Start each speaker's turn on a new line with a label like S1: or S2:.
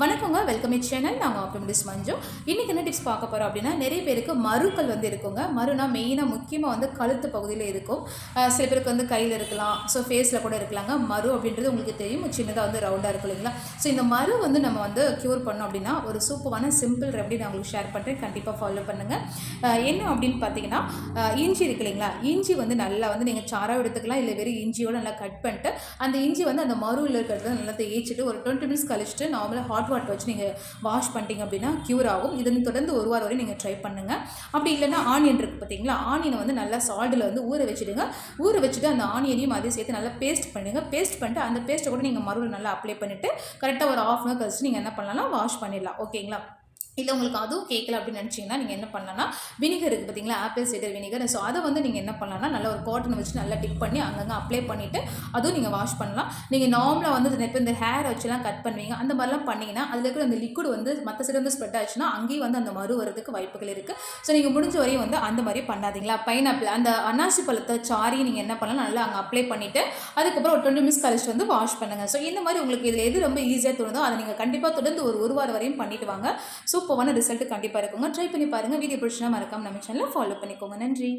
S1: வணக்கங்க welcome it channel நாங்கள் ஆப்டமிடிஸ் மஞ்சு. இன்றைக்கி என்ன டிப்ஸ் பார்க்க போகிறோம் அப்படின்னா நிறைய பேருக்கு மருக்கள் வந்து இருக்குங்க. மறுனா மெயினாக முக்கியமாக வந்து கழுத்து பகுதியில் இருக்கும். சில பேருக்கு வந்து கையில் இருக்கலாம். ஸோ ஃபேஸில் கூட இருக்கலாங்க. மறு அப்படின்றது உங்களுக்கு தெரியும். சின்னதாக வந்து ரவுண்டாக இருக்கும் இல்லைங்களா? ஸோ இந்த மரு வந்து நம்ம வந்து க்யூர் பண்ணோம் அப்படின்னா ஒரு சூப்பரான சிம்பிள் ரெமடி நான் உங்களுக்கு ஷேர் பண்ணுறேன் கண்டிப்பாக ஃபாலோ பண்ணுங்கள் என்ன அப்படின்னு பார்த்தீங்கன்னா இஞ்சி இருக்கு இல்லைங்களா? இஞ்சி வந்து நல்லா வந்து நீங்கள் சாராக எடுத்துக்கலாம். இல்லை வெறும் இஞ்சியோடு நல்லா கட் பண்ணிட்டு அந்த இஞ்சி வந்து அந்த மருவில் இருக்கிறத நல்லா தேய்ச்சிட்டு ஒரு டுவெண்ட்டி மினிட்ஸ் கழிச்சிட்டு நார்மலாக ஹாட் வாட்டர் வச்சு நீங்கள் வாஷ் பண்ணிட்டீங்க அப்படின்னா க்யூர் ஆகும். இது வந்து தொடர்ந்து ஒரு வாரம் வரை நீங்கள் ட்ரை பண்ணுங்கள் அப்படி இல்லைன்னா ஆனியன் இருக்குது பார்த்தீங்களா? ஆனியனை வந்து நல்லா சால்ட்டில் வந்து ஊற வச்சுடுங்க. ஊற வச்சுட்டு அந்த ஆனியனையும் அதையும் சேர்த்து நல்லா பேஸ்ட் பண்ணுங்கள் பேஸ்ட் பண்ணிட்டு அந்த பேஸ்ட்டை கூட நீங்கள் மறுபடியும் நல்லா அப்ளை பண்ணிவிட்டு கரெக்டாக ஒரு ஆஃப் அன் ஹவர் கழிச்சு நீங்கள் என்ன பண்ணலாம் வாஷ் பண்ணிடலாம். ஓகேங்களா இல்லை உங்களுக்கு அதுவும் கேட்கல அப்படின்னு நினச்சிங்கன்னா நீங்கள் என்ன பண்ணலாம்னா வினிகர் இருக்குது பார்த்தீங்களா ஆப்பிள் சைடர் வினிகர் ஸோ அதை வந்து நீங்கள் என்ன பண்ணலாம்னா நல்ல ஒரு காட்டன் வச்சு நல்லா டிப் பண்ணி அங்கங்கே அப்ளை பண்ணிவிட்டு அதுவும் நீங்கள் வாஷ் பண்ணலாம். நீங்கள் நார்மலாக வந்து இந்த இப்போ இந்த ஹேர் வச்சுலாம் கட் பண்ணுவீங்க அந்த மாதிரிலாம் பண்ணிங்கன்னா அதில் இருக்கிற அந்த லிக்விட் வந்து மற்ற சைடு வந்து ஸ்ப்ரெட் ஆச்சுன்னா அங்கேயும் வந்து அந்த மறு வரதுக்கு வாய்ப்புகள் இருக்குது ஸோ நீங்கள் முடிஞ்ச வரையும் வந்து அந்த மாதிரி பண்ணாதீங்களா? பைனாப்பிள் அந்த அன்னாசி பழத்தை சாரி நீங்கள் என்ன பண்ணலாம்? நல்லா அங்கே அப்ளை பண்ணிவிட்டு அதுக்கப்புறம் ஒரு டுவெண்ட்டி மினிட்ஸ் கழிச்சு வந்து வாஷ் பண்ணுங்கள் ஸோ இந்த மாதிரி உங்களுக்கு இதில் எது ரொம்ப ஈஸியாக தோணுதோ அதை நீங்கள் கண்டிப்பாக தொடர்ந்து ஒரு ஒரு வாரம் வரையும் பண்ணிவிட்டு வாங்க. சூப்பரான ரிசல்ட் கண்டிப்பாக இருக்குங்க. ட்ரை பண்ணி பாருங்கள் வீடியோ பிடிச்சினா மறக்காம நம்ம சேனலில் ஃபாலோ பண்ணிக்கோங்க. நன்றி.